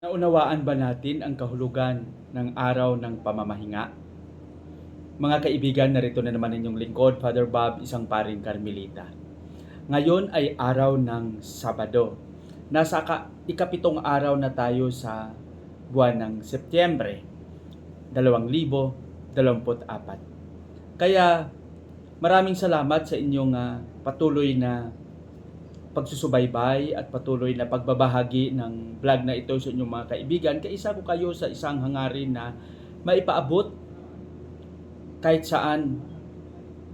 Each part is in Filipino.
Naunawaan ba natin ang kahulugan ng araw ng pamamahinga? Mga kaibigan, narito na naman inyong lingkod, Father Bob, isang paring Carmelita. Ngayon ay araw ng Sabado. Nasa ka, ikapitong araw na tayo sa buwan ng Setyembre, 2024. Kaya maraming salamat sa inyong ah, patuloy na pagsusubaybay at patuloy na pagbabahagi ng vlog na ito sa inyong mga kaibigan. Kaisa ko kayo sa isang hangarin na maipaabot kahit saan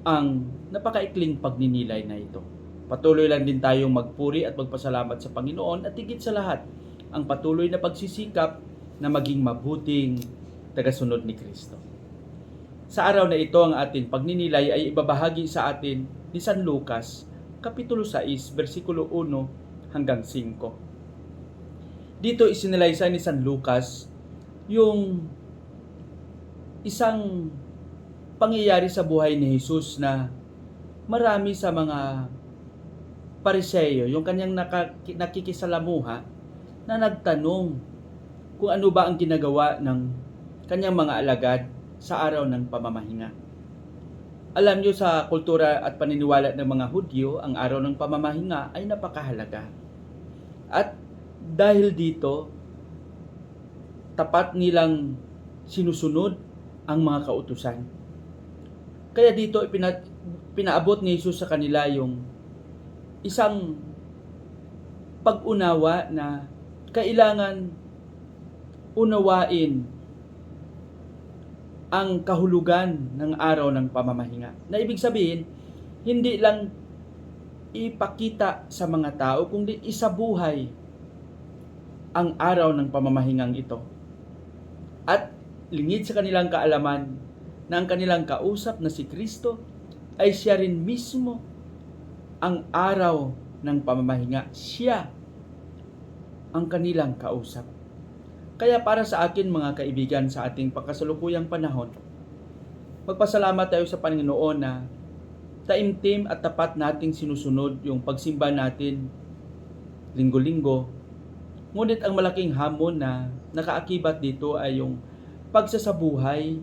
ang napakaikling pagninilay na ito. Patuloy lang din tayong magpuri at magpasalamat sa Panginoon at higit sa lahat, ang patuloy na pagsisikap na maging mabuting tagasunod ni Kristo. Sa araw na ito, ang ating pagninilay ay ibabahagi sa atin ni San Lucas, Kapitulo 6, versikulo 1 hanggang 5. Dito isinalaysay ni San Lucas yung isang pangyayari sa buhay ni Jesus na marami sa mga pariseyo, yung kanyang nakikisalamuha, na nagtanong kung ano ba ang ginagawa ng kanyang mga alagad sa araw ng pamamahinga. Alam nyo sa kultura at paniniwala ng mga Hudyo, ang araw ng pamamahinga ay napakahalaga. At dahil dito, tapat nilang sinusunod ang mga kautusan. Kaya dito ipina, pinaabot ni Jesus sa kanila yung isang pag-unawa na kailangan unawain ang kahulugan ng araw ng pamamahinga. Na ibig sabihin, hindi lang ipakita sa mga tao, kundi isabuhay ang araw ng pamamahingang ito. At lingid sa kanilang kaalaman na ang kanilang kausap na si Kristo ay siya rin mismo ang araw ng pamamahinga. Siya ang kanilang kausap. Kaya para sa akin mga kaibigan sa ating pagkasalukuyang panahon, magpasalamat tayo sa Panginoon na taimtim at tapat nating sinusunod yung pagsimba natin linggo-linggo. Ngunit ang malaking hamon na nakaakibat dito ay yung pagsasabuhay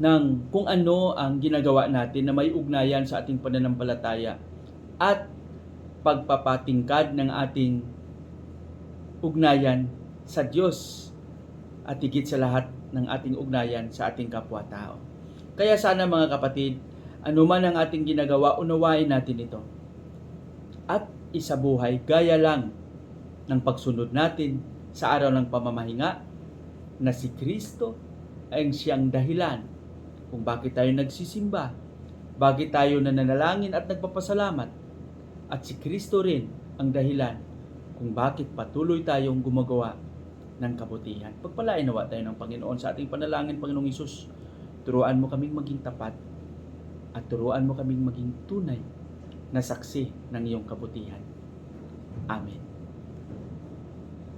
ng kung ano ang ginagawa natin na may ugnayan sa ating pananampalataya at pagpapatingkad ng ating ugnayan sa Diyos at higit sa lahat ng ating ugnayan sa ating kapwa-tao. Kaya sana mga kapatid, anuman ang ating ginagawa, unawain natin ito. At isabuhay gaya lang ng pagsunod natin sa araw ng pamamahinga na si Kristo ay siyang dahilan kung bakit tayo nagsisimba, bakit tayo nananalangin at nagpapasalamat. At si Kristo rin ang dahilan kung bakit patuloy tayong gumagawa ng kabutihan. Pagpalain nawa tayo ng Panginoon sa ating panalangin, Panginoong Isus. Turuan mo kaming maging tapat at turuan mo kaming maging tunay na saksi ng iyong kabutihan. Amen.